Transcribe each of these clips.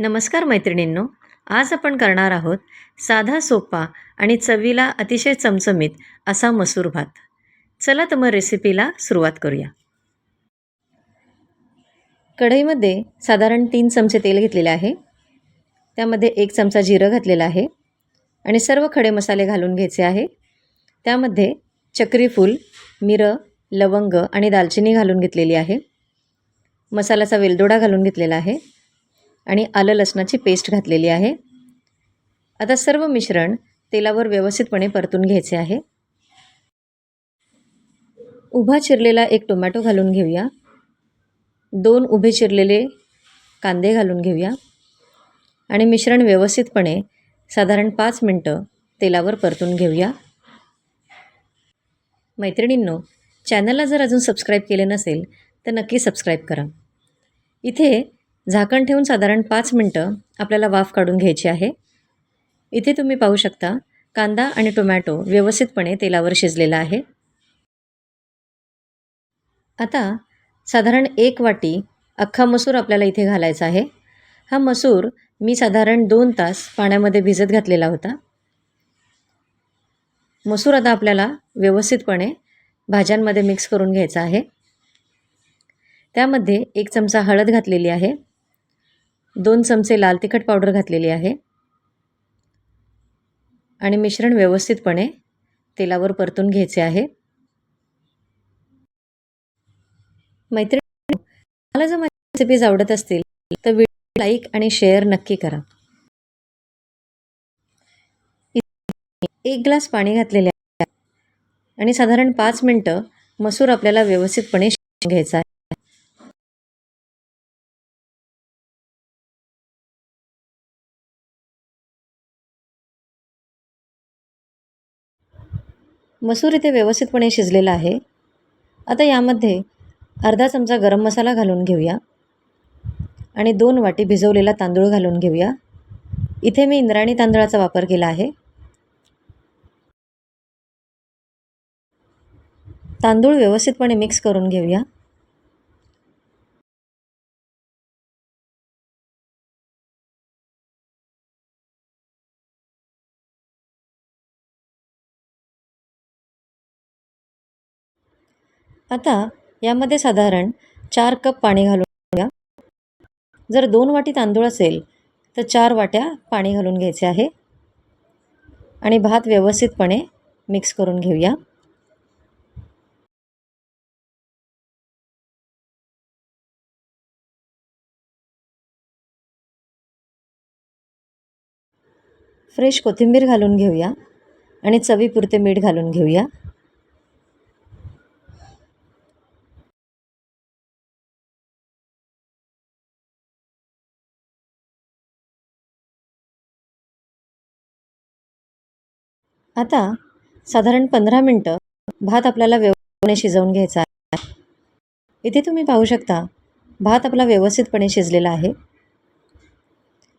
नमस्कार मैत्रिणींनो आज आपण करणार आहोत साधा सोपा आणि चवीला अतिशय चमचमीत असा मसूर भात. चला तर मग रेसिपीला सुरुवात करूया. कढईमध्ये साधारण तीन चमचे तेल घेतलेले आहे. त्यामध्ये एक चमचा जिरं घातलेलं आहे आणि सर्व खडे मसाले घालून घ्यायचे आहे. त्यामध्ये चक्रीफूल मिरं लवंग आणि दालचिनी घालून घेतलेली आहे. मसाल्याचा वेलदोडा घालून घेतलेला आहे. आणि आलं लसणाची पेस्ट घातलेली आहे. आता सर्व मिश्रण तेलावर व्यवस्थितपणे परतून घ्यायचे आहे. उभा चिरलेला एक टोमॅटो घालून घेऊया. दोन उभे चिरलेले कांदे घालून घेऊया. आणि मिश्रण व्यवस्थितपणे साधारण पाच मिनटं तेलावर परतून घेऊया. मैत्रिणींनो चॅनलला जर अजून सबस्क्राईब केले नसेल तर नक्की सबस्क्राईब करा. इथे झाकण ठेवून साधारण पाच मिनटं आपल्याला वाफ काढून घ्यायची आहे. इथे तुम्ही पाहू शकता कांदा आणि टोमॅटो व्यवस्थितपणे तेलावर शिजलेला आहे. आता साधारण एक वाटी अख्खा मसूर आपल्याला इथे घालायचा आहे. हा मसूर मी साधारण दोन तास पाण्यामध्ये भिजत घातलेला होता. मसूर आता आपल्याला व्यवस्थितपणे भाज्यांमध्ये मिक्स करून घ्यायचा आहे. त्यामध्ये एक चमचा हळद घातलेली आहे. दोन चमचे लाल तिखट पावडर घातलेली आहे. आणि मिश्रण व्यवस्थितपणे तेलावर परतून घ्यायचे आहे. मैत्रिणी मला जर माझ्या रेसिपीज आवडत असतील तर व्हिडिओ लाईक आणि शेअर नक्की करा. एक ग्लास पाणी घातलेले आहे. आणि साधारण पाच मिनटं मसूर आपल्याला व्यवस्थितपणे घ्यायचा आहे. मसूर इथे व्यवस्थितपणे शिजलेला आहे. आता यामध्ये अर्धा चमचा गरम मसाला घालून घेऊया. आणि दोन वाटी भिजवलेला तांदूळ घालून घेऊया. इथे मी इंद्राणी तांदळाचा वापर केला आहे. तांदूळ व्यवस्थितपणे मिक्स करून घेऊया. आता यामध्ये साधारण चार कप पाणी घालून घ्या. जर दोन वाटी तांदूळ असेल तर चार वाट्या पाणी घालून घ्यायचे आहे. आणि भात व्यवस्थितपणे मिक्स करून घेऊया. फ्रेश कोथिंबीर घालून घेऊया आणि चवीपुरते मीठ घालून घेऊया. आता साधारण पंधरा मिनटं भात आपल्याला व्यवस्थितपणे शिजवून घ्यायचा आहे. इथे तुम्ही पाहू शकता भात आपला व्यवस्थितपणे शिजलेला आहे.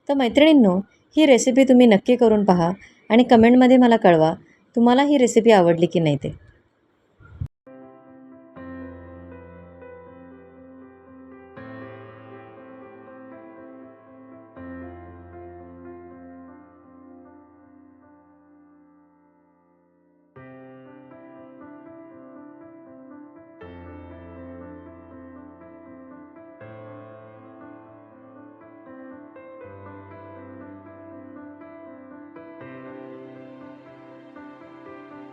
तर मैत्रिणींनो ही रेसिपी तुम्ही नक्की करून पहा आणि कमेंटमध्ये मला कळवा तुम्हाला ही रेसिपी आवडली की नाही ते.